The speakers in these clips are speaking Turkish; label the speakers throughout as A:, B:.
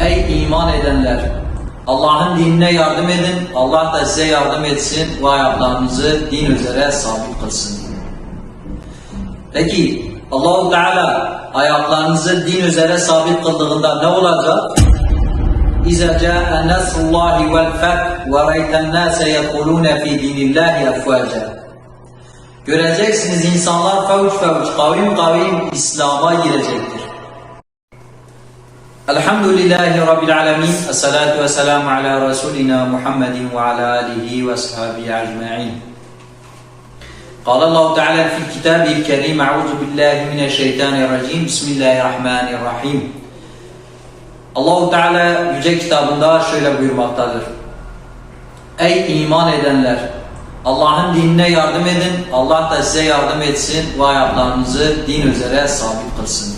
A: Ey iman edenler! Allah'ın dinine yardım edin, Allah da size yardım etsin ve ayaklarınızı din üzere sabit kılsın. Peki Allahu Teala ayaklarınızı din üzere sabit kıldığında ne olacak? İza caa nasrullahi vel feth ve ra'aytan nase yedhulun fi dinillahi afwaja. Göreceksiniz insanlar fevç fevç, kavim kavim İslam'a girecektir. Elhamdülillahi Rabbil alemin. Esselatu ve selamu ala Resulina Muhammedin ve ala alihi ve sahabihi ecma'in. قال الله تعالى في كتابه الكريم أعوذ بالله من الشيطان الرجيم بسم الله الرحمن الرحيم Allahu Teala yüce kitabında şöyle buyurmaktadır. Ey iman edenler! Allah'ın dinine yardım edin, Allah da size yardım etsin ve ayaklarınızı din üzere sabit kılsın.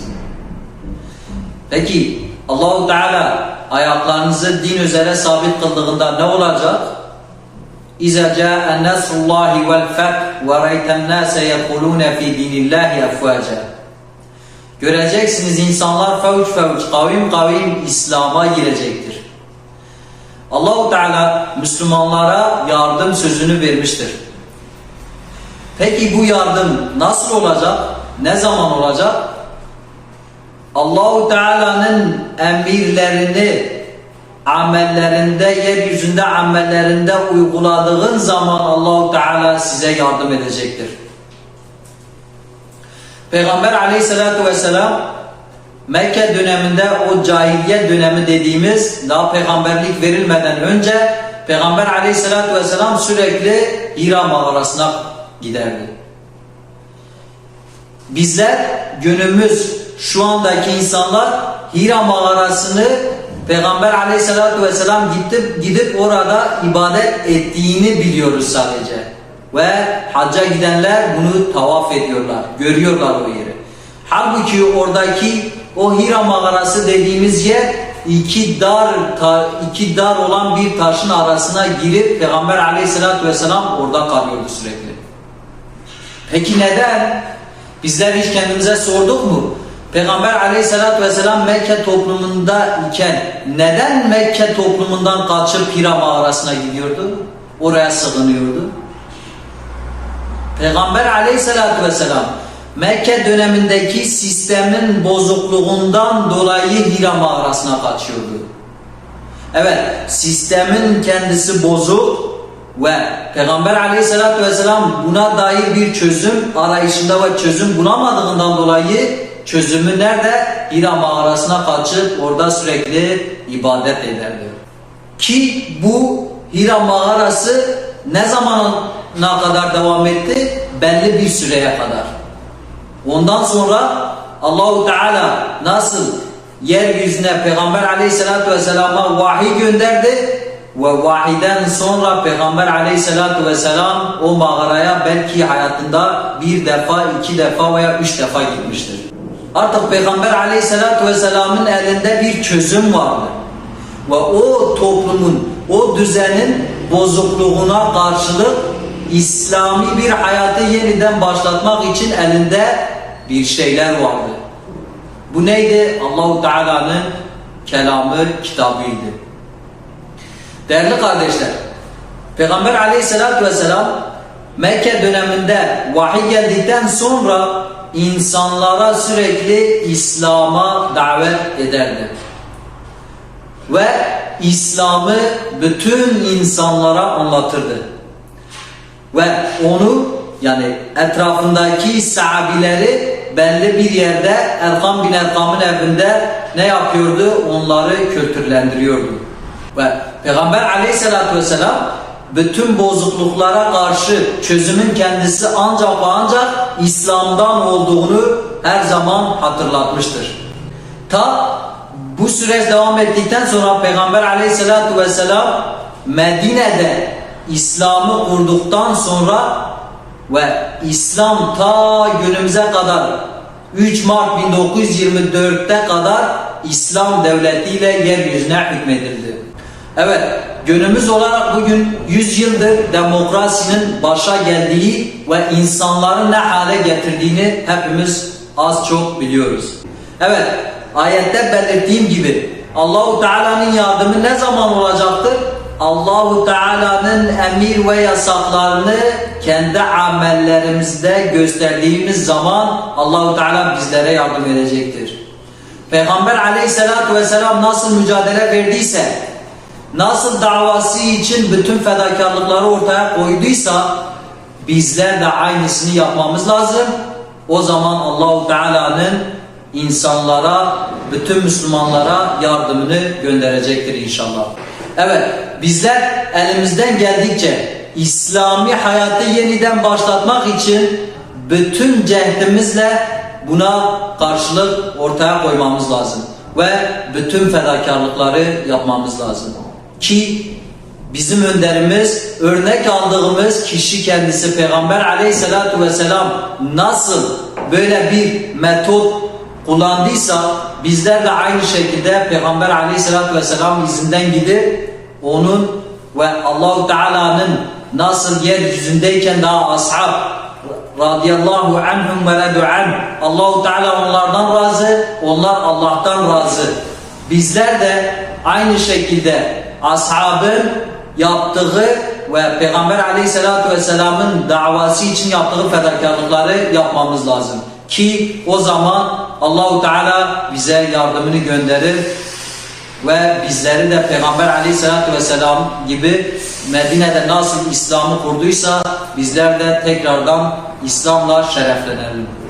A: Peki Allahu Teala ayaklarınızı din üzere sabit kıldığında ne olacak? İza caa nasrullahi vel feth ve ra'aytan nase yedhulun fi dinillahi afwaja. Göreceksiniz insanlar fevç fevç, kavim kavim İslam'a girecektir. Allahu Teala Müslümanlara yardım sözünü vermiştir. Peki bu yardım nasıl olacak? Ne zaman olacak? Allahu Teala'nın emirlerini amellerinde, yeryüzünde amellerinde uyguladığın zaman Allahu Teala size yardım edecektir. Peygamber aleyhissalatu vesselam Mekke döneminde o cahiliye dönemi dediğimiz daha peygamberlik verilmeden önce Peygamber aleyhissalatu vesselam sürekli Hira mağarasına giderdi. Bizler günümüz şu andaki insanlar Hira mağarasını Peygamber aleyhissalatu vesselam gidip, gidip orada ibadet ettiğini biliyoruz sadece. Ve hacca gidenler bunu tavaf ediyorlar, görüyorlar o yeri. Halbuki oradaki o Hira mağarası dediğimiz yer iki dar ta, iki dar olan bir taşın arasına girip Peygamber aleyhissalatu vesselam orada kalıyordu sürekli. Peki neden? Bizler hiç kendimize sorduk mu? Peygamber aleyhissalatü vesselam Mekke toplumunda iken neden Mekke toplumundan kaçıp Hira mağarasına gidiyordu? Oraya sığınıyordu. Peygamber aleyhissalatü vesselam Mekke dönemindeki sistemin bozukluğundan dolayı Hira mağarasına kaçıyordu. Evet, sistemin kendisi bozuk ve Peygamber aleyhissalatü vesselam buna dair bir çözüm arayışında ve çözüm bulamadığından dolayı çözümü nerede? Hira mağarasına kaçıp orada sürekli ibadet ederdi. Ki bu Hira mağarası ne zamana kadar devam etti? Belli bir süreye kadar. Ondan sonra Allahu Teala nasıl yeryüzüne Peygamber Aleyhisselatü Vesselam'a vahiy gönderdi ve vahiden sonra Peygamber Aleyhisselatü Vesselam o mağaraya belki hayatında bir defa, iki defa veya üç defa gitmiştir. Artık Peygamber Aleyhisselatü Vesselam'ın elinde bir çözüm vardı. Ve o toplumun, o düzenin bozukluğuna karşılık İslami bir hayatı yeniden başlatmak için elinde bir şeyler vardı. Bu neydi? Allahu Teala'nın kelamı, kitabıydı. Değerli kardeşler, Peygamber Aleyhisselatü Vesselam Mekke döneminde vahiy geldikten sonra insanlara sürekli İslam'a davet ederdi. Ve İslam'ı bütün insanlara anlatırdı. Ve onu yani etrafındaki sahabileri belli bir yerde Erkam bin Erkam'ın evinde ne yapıyordu? Onları kültürlendiriyordu. Ve Peygamber aleyhissalatü vesselam bütün bozukluklara karşı çözümün kendisi ancak ve ancak İslam'dan olduğunu her zaman hatırlatmıştır. Ta bu süreç devam ettikten sonra Peygamber aleyhissalatü vesselam Medine'de İslam'ı kurduktan sonra ve İslam ta günümüze kadar 3 Mart 1924'te kadar İslam devletiyle yeryüzüne hükmedildi. Evet, günümüz olarak bugün 100 yıldır demokrasinin başa geldiği ve insanları ne hale getirdiğini hepimiz az çok biliyoruz. Evet, ayette belirttiğim gibi Allahu Teala'nın yardımı ne zaman olacaktır? Allahu Teala'nın emir ve yasaklarını kendi amellerimizde gösterdiğimiz zaman Allahu Teala bizlere yardım edecektir. Peygamber aleyhissalatu vesselam nasıl mücadele verdiyse, nasıl davası için bütün fedakarlıkları ortaya koyduysa bizler de aynısını yapmamız lazım. O zaman Allahu Teala'nın insanlara, bütün Müslümanlara yardımını gönderecektir inşallah. Evet, bizler elimizden geldikçe İslami hayatı yeniden başlatmak için bütün cehdimizle buna karşılık ortaya koymamız lazım. Ve bütün fedakarlıkları yapmamız lazım. Ki bizim önderimiz, örnek aldığımız kişi kendisi Peygamber aleyhissalatu vesselam nasıl böyle bir metot kullandıysa bizler de aynı şekilde Peygamber aleyhissalatu vesselam izinden gidip onun ve Allahu Teala'nın nasıl yeryüzündeyken daha ashab radıyallahu anhum ve ledu an Allahu Teala onlardan razı, onlar Allah'tan razı. Bizler de aynı şekilde ashabın yaptığı ve Peygamber aleyhissalatu vesselamın davası için yaptığı fedakarlıkları yapmamız lazım. Ki o zaman Allahu Teala bize yardımını gönderir ve bizleri de Peygamber aleyhissalatü vesselam gibi Medine'de nasıl İslam'ı kurduysa bizler de tekrardan İslam'la şereflenelim.